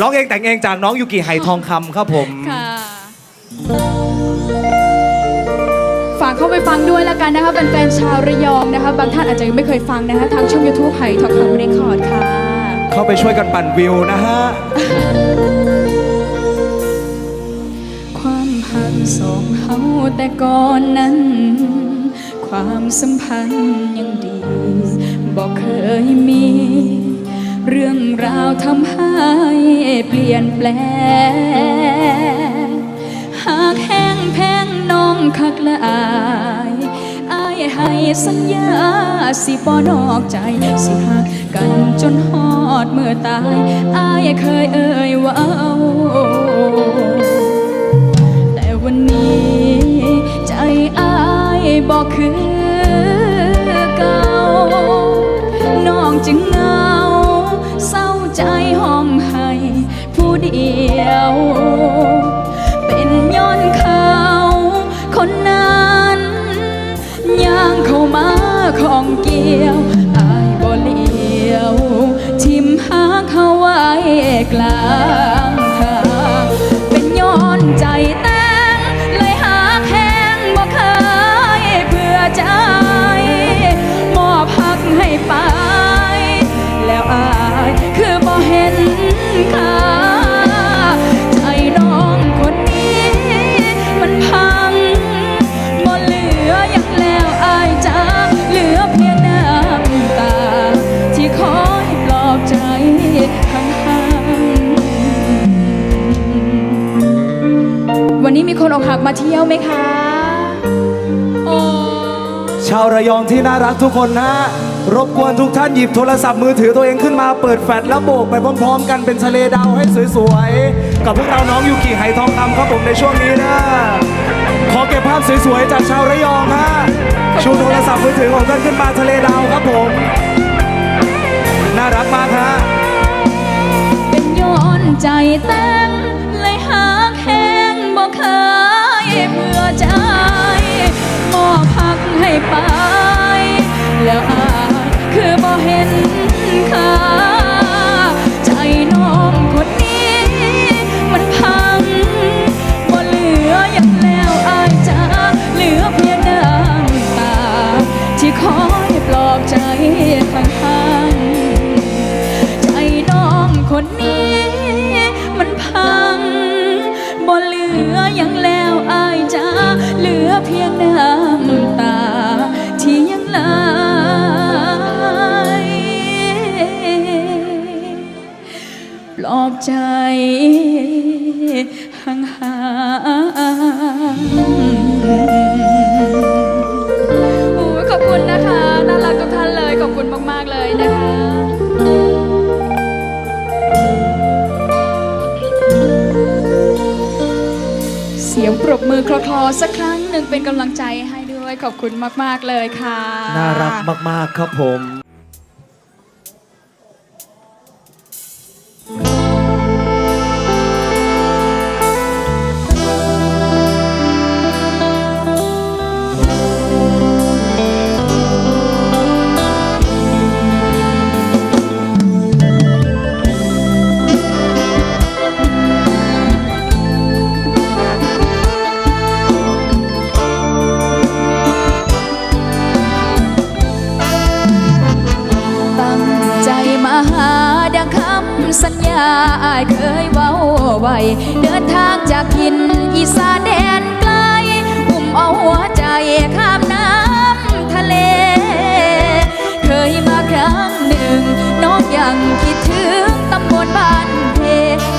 ร้องเองแต่งเองจากน้องยูกิไหทองคำครับผม ค่ะ ฝากเข้าไปฟังด้วยแล้วกันนะคะเป็นแฟนๆชาวระยองนะคะ บางท่านอาจจะยังไม่เคยฟังนะคะทางช่อง YouTube ไหทองคำเรคคอร์ดค่ะ เข้าไปช่วยกันปั่นวิวนะฮะ ความหักสองเฮาแต่ก่อนนั้น ความสัมพันธ์ยังดีบอกเคยมี เรื่องราวทำให้เปลี่ยนแปลง หากแห้งแพงน้องคักละอายอายให้สัญญาสิบ่นอกใจ สิหักกันจนหอดเมื่อตายอายเคยเอ่ยว่า ย วันนี้มีคนอกหักมาเที่ยวไหมคะโอ้ชาวระยองที่น่ารักทุกคนนะรบกวนทุกท่านหยิบโทรศัพท์มือถือตัวเองขึ้นมาเปิดแฟลชแล้วโบกไปพร้อมๆ กันเป็นทะเลดาวให้สวยๆ กับพวกเราน้องยูกิไหทองคำครับผมในช่วงนี้นะ ขอเก็บภาพสวยๆจากชาวระยองฮะชูโทรศัพท์มือถือของท่านขึ้นมาทะเลดาวครับผม น่ารักมากฮะเป็นย้อนใจแต้ ใจห่างๆโอ้ขอบคุณนะคะ น่ารักทุกท่านเลย ขอบคุณมาก ๆ เลยนะคะเสียงปรบมือคลอๆสักครั้งหนึ่งเป็นกำลังใจให้ด้วย ขอบคุณมาก ๆ เลยค่ะ น่ารักมาก ๆ ครับผม สัญญาอายเคยเว้าไว้เดินทางจากทินอีสานแดนไกลอุ้มเอาหัวใจข้ามน้ำทะเล เคยมาครั้งหนึ่ง น้องยังคิดถึงตำบลบ้านเพ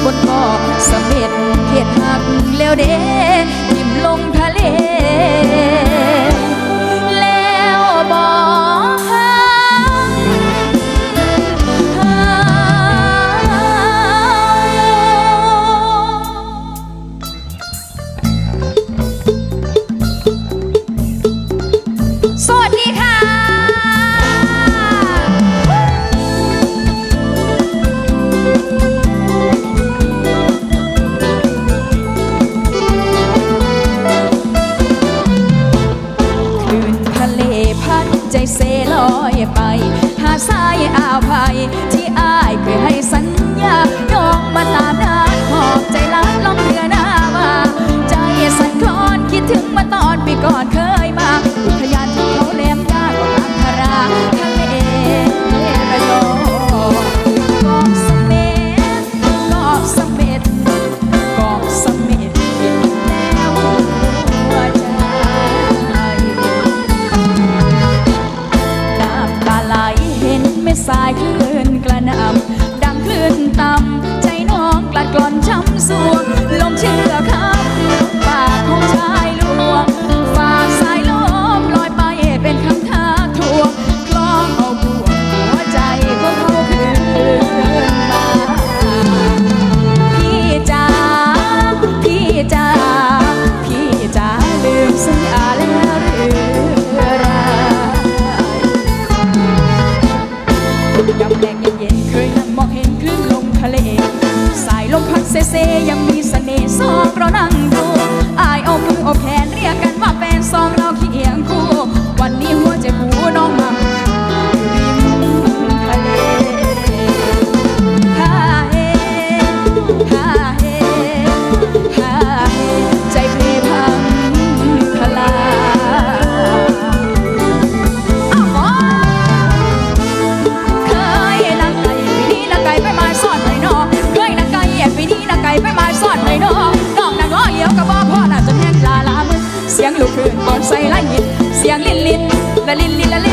บนเกาะเสม็ดเขตหักแล้วเด ใจเสลอยไป หาสายอาภัยที่อ้ายเคยให้สัญญาน้องมาตาหน้าหอบใจล้านลองเดือนหน้ามา ใจสั่นคลอนคิดถึงมาตอนปีก่อนเคย comes the ลิละลินลิละลิน